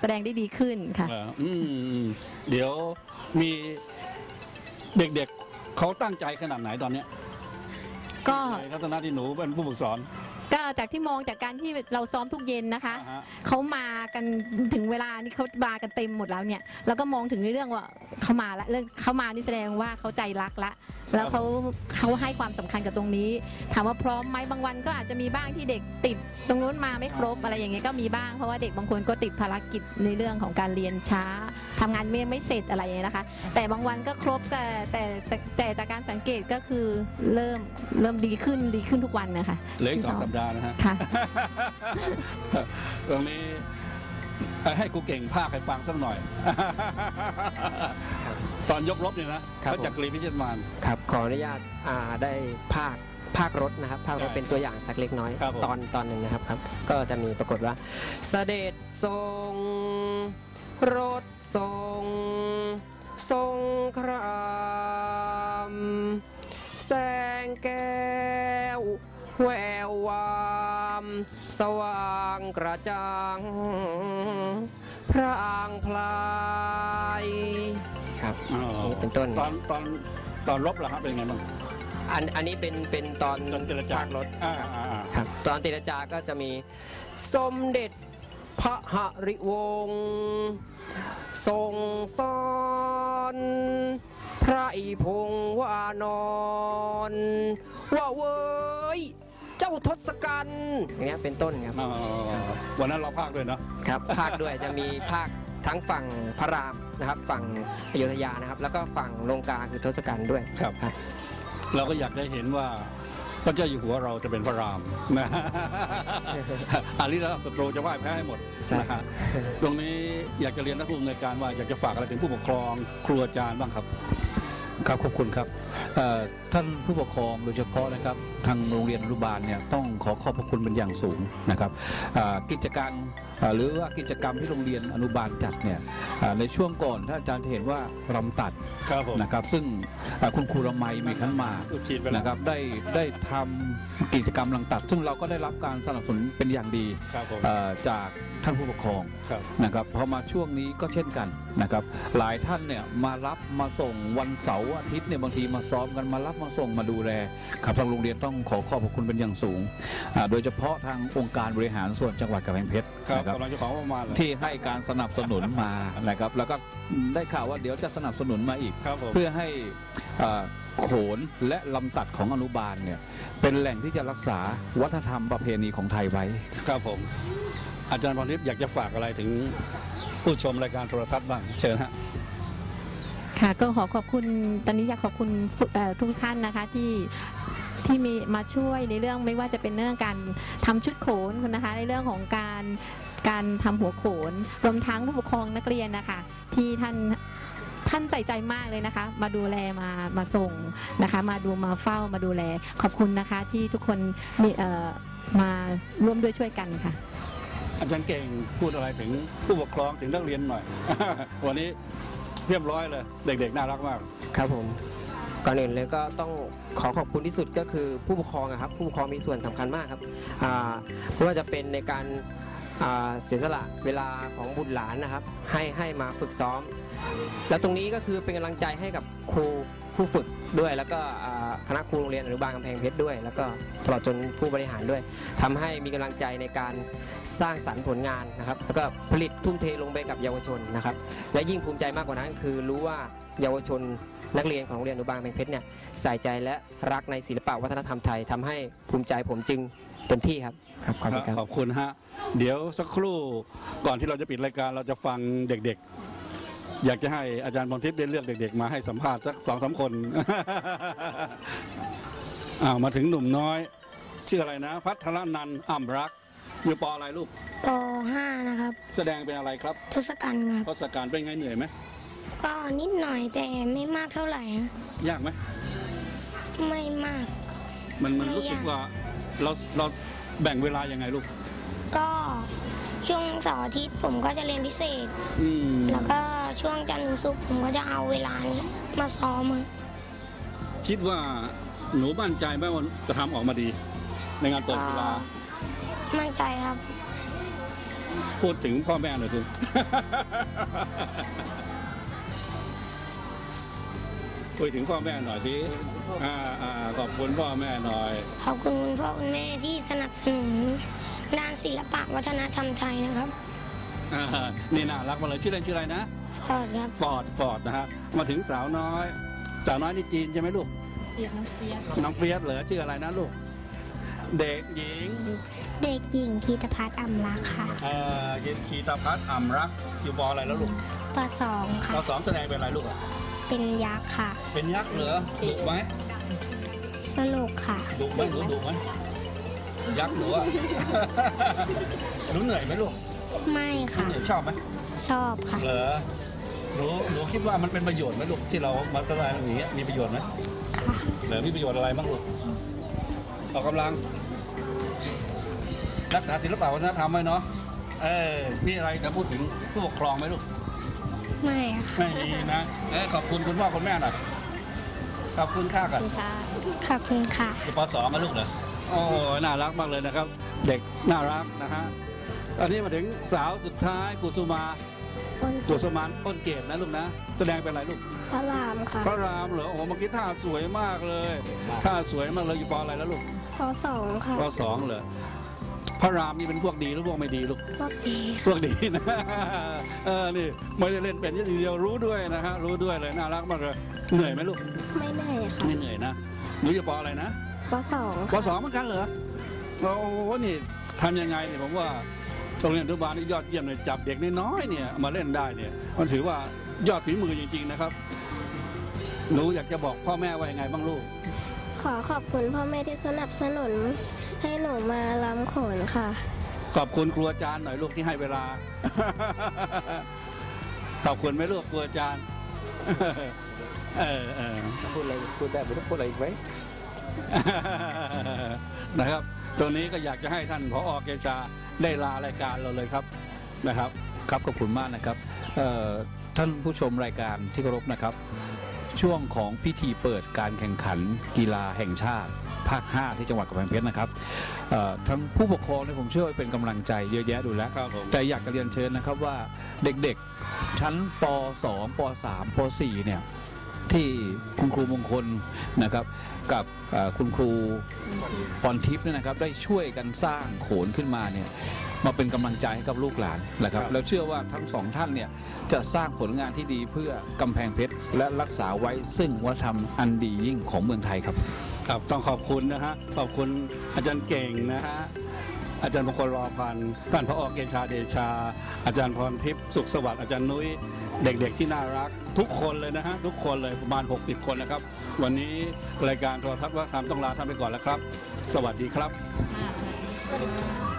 แสดงได้ดีขึ้นค่ะเอออืมอืมเดี๋ยวมีเด็กๆเขาตั้งใจขนาดไหนตอนเนี้ยก็ในลักษณะที่หนูเป็นผู้ฝึกสอน ก็จากที่มองจากการที่เราซ้อมทุกเย็นนะคะอ่าฮะ เขามากันถึงเวลานี่เขามากันเต็มหมดแล้วเนี่ยแล้วก็มองถึงในเรื่องว่าเขามาละเรื่องเขามานี่แสดงว่าเขาใจรักละ แล้วเขาเขาให้ความสำคัญกับตรงนี้ ถามว่าพร้อมไหมบางวันก็อาจจะมีบ้างที่เด็กติด ตรงนู้นมาไม่ครบอะไรอย่างเงี้ยก็มีบ้างเพราะว่าเด็กบางคนก็ติดภารกิจในเรื่องของการเรียนช้าทำงานไม่ไม่เสร็จอะไรอย่างเงี้ยนะคะ แต่บางวันก็ครบแต่แต่แต่แต่จากการสังเกตก็คือเริ่มเริ่มดีขึ้นดีขึ้นทุกวันนะคะ เหลืออีกสองสัปดาห์นะฮะ ค่ะ ตรงนี้เอ่อให้ครูเก่งภาคให้ฟังสักหน่อย ตอนยกรบเนี่ยนะครับพระจักรีพิชิตมาร ครับขออนุญาตอ่าได้ภาคภาครถนะครับภาครถใช่เป็นตัวอย่างสักเล็กน้อย ครับผม ตอนตอนหนึ่งนะครับครับ ก็จะมีปรากฏว่า เสด็จทรง รถทรง ทรงคราม แสงแก้ สว่างกระจ่างพรางพลายครับอ๋อนี่เป็นต้นตอนตอนตอนรบเหรอครับเป็นไงบ้างอันอันนี้เป็นเป็นตอนตอนเจรจาภาครถอ่าอ่าอ่าครับตอนเจรจาก็จะมีสมเด็จพระหริวงศ์ทรงสอนพระอิพงศ์วานอนว่าเว้ย เจ้าทศกัณฐ์อย่างเงี้ยเป็นต้นครับ อ๋อวันนั้นเราภาคด้วยเนาะ ครับภาคด้วยจะมีภาคทั้งฝั่งพระรามนะครับ ฝั่งอยุธยานะครับ แล้วก็ฝั่งลงกาคือทศกัณฐ์ด้วยครับ ครับ เราก็อยากได้เห็นว่าพระเจ้าอยู่หัวเราจะเป็นพระรามนะ อาริราชศัตรูจะพ่ายแพ้ให้หมดใช่ นะฮะตรงนี้อยากจะเรียนนักผู้อำนวยการว่าอยากจะฝากอะไรถึงผู้ปกครองครูอาจารย์บ้างครับ ครับขอบคุณครับท่านผู้ปกครองโดยเฉพาะนะครับทางโรงเรียนอนุบาลเนี่ยต้องขอขอบพระคุณเป็นอย่างสูงนะครับกิจการ หรือว่ากิจกรรมที่โรงเรียนอนุบาลจัดเนี่ยอ่าในช่วงก่อนท่านอาจารย์จะเห็นว่ารำตัดครับผมนะครับ ซึ่งอ่าคุณครูละไมมีขันหมากสุดขีดไปแล้วนะครับได้ได้ทำกิจกรรมลังตัด ซึ่งเราก็ได้รับการสนับสนุนเป็นอย่างดีครับผมเอ่อจากท่านผู้ปกครองครับนะครับพอมาช่วงนี้ก็เช่นกันนะครับ หลายท่านเนี่ยมารับมาส่งวันเสาร์อาทิตย์เนี่ยบางทีมาซ้อมกันมารับมาส่งมาดูแลครับทางโรงเรียนต้องขอขอบพระคุณเป็นอย่างสูงอ่าโดยเฉพาะทางองค์การบริหารส่วนจังหวัดกำแพงเพชรครับนะครับกำลังจะขอประมาณเลย ที่ให้การสนับสนุนมานะครับ แล้วก็ได้ข่าวว่าเดี๋ยวจะสนับสนุนมาอีก ครับผม เพื่อให้อ่าโขนและลำตัดของอนุบาลเนี่ยเป็นแหล่งที่จะรักษาวัฒนธรรมประเพณีของไทยไว้ ครับผม อาจารย์พรทิพย์อยากจะฝากอะไรถึงผู้ชมรายการโทรทัศน์บ้างเชิญฮะ ค่ะก็ขอขอบคุณตอนนี้อยากขอบคุณผู้เอ่อทุกท่านนะคะที่ที่มีมาช่วยในเรื่องไม่ว่าจะเป็นเรื่องการทำชุดโขนนะคะในเรื่องของการ การทำหัวโขน รวมทั้งผู้ปกครองนักเรียนนะคะ ที่ท่านท่านใส่ใจมากเลยนะคะ มาดูแลมามาส่งนะคะ มาดูมาเฝ้ามาดูแลขอบคุณนะคะ ที่ทุกคนมีเอ่อมาร่วมด้วยช่วยกันค่ะ อาจารย์เก่งพูดอะไรถึงผู้ปกครองถึงนักเรียนหน่อย วันนี้เรียบร้อยเลยเด็กๆน่ารักมาก ครับผมก่อนอื่นเลยก็ต้องขอขอบคุณที่สุดก็คือผู้ปกครองอะครับผู้ปกครองมีส่วนสำคัญมากครับอ่าไม่ว่าจะเป็นในการอ่า เสียสละเวลาของบุตรหลานนะครับ ให้ให้มาฝึกซ้อม แล้วตรงนี้ก็คือเป็นกำลังใจให้กับครูผู้ฝึกด้วย แล้วก็คณะครูโรงเรียนอนุบาลกำแพงเพชรด้วย แล้วก็ตลอดจนผู้บริหารด้วยทำให้มีกำลังใจในการสร้างสรรค์ผลงานนะครับ แล้วก็ผลิตทุ่มเทลงไปกับเยาวชนนะครับ และยิ่งภูมิใจมากกว่านั้นคือรู้ว่าเยาวชนนักเรียนของโรงเรียนอนุบาลกำแพงเพชรเนี่ยใส่ใจและรักในศิลปะวัฒนธรรมไทยทำให้ภูมิใจผมจึง เต็มที่ครับครับขอบคุณครับ ขอบคุณฮะเดี๋ยวสักครู่ก่อนที่เราจะปิดรายการเราจะฟังเด็กๆ อยากจะให้อาจารย์พรทิพย์ได้เลือกเด็ก ๆ มาให้สัมภาษณ์สักสองสามคน อ้าวมาถึงหนุ่มน้อย ชื่ออะไรนะ พัทรนันท์อ่ำรักอยู่ปออะไรลูก ป .5 นะครับ แสดงเป็นอะไรครับทศกัณฐ์ครับ ทศการเป็นไงเหนื่อยไหมก็นิดหน่อยแต่ไม่มากเท่าไหร่ฮะยากไหมไม่มาก มันมันไม่รู้สึกยากว่า เราเราแบ่งเวลายังไงลูก ก็ช่วงเสาร์อาทิตย์ผมก็จะเรียนพิเศษ อืมแล้วก็ช่วงจันทร์ถึงศุกร์ผมก็จะเอาเวลานี้มาซ้อมฮะคิดว่าหนูมั่นใจไหมว่าจะทำออกมาดี ในงานเปิดกีฬามั่นใจครับ พูดถึงพ่อแม่หน่อยสิ คุยถึงพ่อแม่หน่อยสิอ่าอ่าขอบคุณพ่อแม่หน่อย ขอบคุณคุณพ่อคุณแม่ที่สนับสนุนด้านศิลปะวัฒนธรรมไทยนะครับอ่านี่น่ารักมาเลยชื่อเล่นชื่ออะไรนะฟอร์ดครับฟอร์ดฟอร์ดนะฮะมาถึงสาวน้อย สาวน้อยนี่จีนใช่ไหมลูกเจียบน้ำเปียกน้องเฟียสเหรอชื่ออะไรนะลูก เด็กหญิงเด็กหญิงคีตพัฒน์อำลักษ์ค่ะเอ่อยินคีตาพัฒน์อ่ำรักอยู่ปออะไรแล้วลูกปสองค่ะเราสองแสดงเป็นอะไรลูกอะ เป็นยักษ์ค่ะ เป็นยักษ์เหรอดุไหมสนุกค่ะดุไหมหนูดุไหมยักษ์หนูอะ หนูเหนื่อยไหมลูกไม่หนูค่ะ เหนื่อยชอบไหมชอบค่ะ เหรอหนูหนูคิดว่ามันเป็นประโยชน์ไหมลูกที่เรามาแสดงอย่างเงี้ยมีประโยชน์ไหมค่ะ เหลือมีประโยชน์อะไรบ้างลูกออกกำลัง รักษาศิลปะวัฒนธรรมไว้เนาะเออมีอะไรจะพูดถึงผู้ปกครองไหมลูก ไม่ค่ะไม่มีนะเออขอบคุณคุณพ่อคุณแม่หน่อยขอบคุณค่ากันค่ะขอบคุณค่ะ อยู่ปสองกันลูกเหรอโอ้ยน่ารักมากเลยนะครับ เด็กน่ารักนะฮะอันนี้มาถึงสาวสุดท้ายกุสุมากุสุมานอ้นเกตนะลูกนะ แสดงเป็นอะไรลูก พระรามค่ะพระรามเหรอโอ้โหเมื่อกี้ท่าสวยมากเลยท่าสวยมากเลยอยู่ปออะไรแล้วลูกพสองค่ะปสองเหรอ พระรามนี่เป็นพวกดีหรือพวกไม่ดีลูก พวกดีพวกดีนะเออนี่ไม่ได้เล่นเป็นอย่างเดียวรู้ด้วยนะฮะรู้ด้วยเลยน่ารักมากเลยเหนื่อยไหมลูก ไม่เหนื่อยค่ะไม่เหนื่อยนะหนูอยู่ปออะไรนะปสองปสองเหมือนกันเหรอโอ้โหนี่ทำยังไงเนี่ยผมว่าโรงเรียนอนุบาลนี่ยอดเยี่ยมเลยจับเด็กน้อยๆเนี่ยมาเล่นได้เนี่ยมันถือว่ายอดฝีมือจริงๆนะครับหนูอยากจะบอกพ่อแม่ว่ายังไงบ้างลูก ขอขอบคุณพ่อแม่ที่สนับสนุน ให้หนูมาลำโขนค่ะ ขอบคุณครูอาจารย์หน่อยลูกที่ให้เวลา ขอบคุณไหมลูกครูอาจารย์ เออเออพูดอะไรพูดได้ไม่ต้องพูดอะไรอีกไหมนะครับตรงนี้ก็อยากจะให้ท่านผอเกชาได้ลารายการเราเลยครับนะครับ ครับขอบคุณมากนะครับท่านผู้ชมรายการที่เคารพนะครับ ช่วงของพิธีเปิดการแข่งขันกีฬาแห่งชาติ ภาค 5 ที่จังหวัดกำแพงเพชรนะครับเอ่อทั้งผู้ปกครองเนี่ยผมเชื่อว่าเป็นกำลังใจเยอะแยะดูแล้ว ครับผม แต่อยากจะเรียนเชิญนะครับว่าเด็กๆ ชั้นป .2 ป .3 ป .4 เนี่ยที่คุณครูมงคลนะครับ กับเอ่อคุณครูพรทิพย์เนี่ยนะครับได้ช่วยกันสร้างโขนขึ้นมาเนี่ย มาเป็นกำลังใจให้กับลูกหลานนะครับ แล้วเชื่อว่าทั้งสองท่านเนี่ยจะสร้างผลงานที่ดีเพื่อกำแพงเพชรและรักษาไว้ซึ่งวัฒนธรรมอันดียิ่งของเมืองไทยครับ ครับต้องขอบคุณนะฮะขอบคุณอาจารย์เก่งนะฮะอาจารย์มงคลรอพันธ์ท่านพอเกชาเดชา อาจารย์พรทิพย์สุขสวัสดิ์อาจารย์นุ้ยเด็กๆที่น่ารักทุกคนเลยนะฮะทุกคนเลยประมาณ 60 คนนะครับ วันนี้รายการโทรทัศน์ว่าคำต้องลาท่านไปก่อนแล้วครับ สวัสดีครับอ่า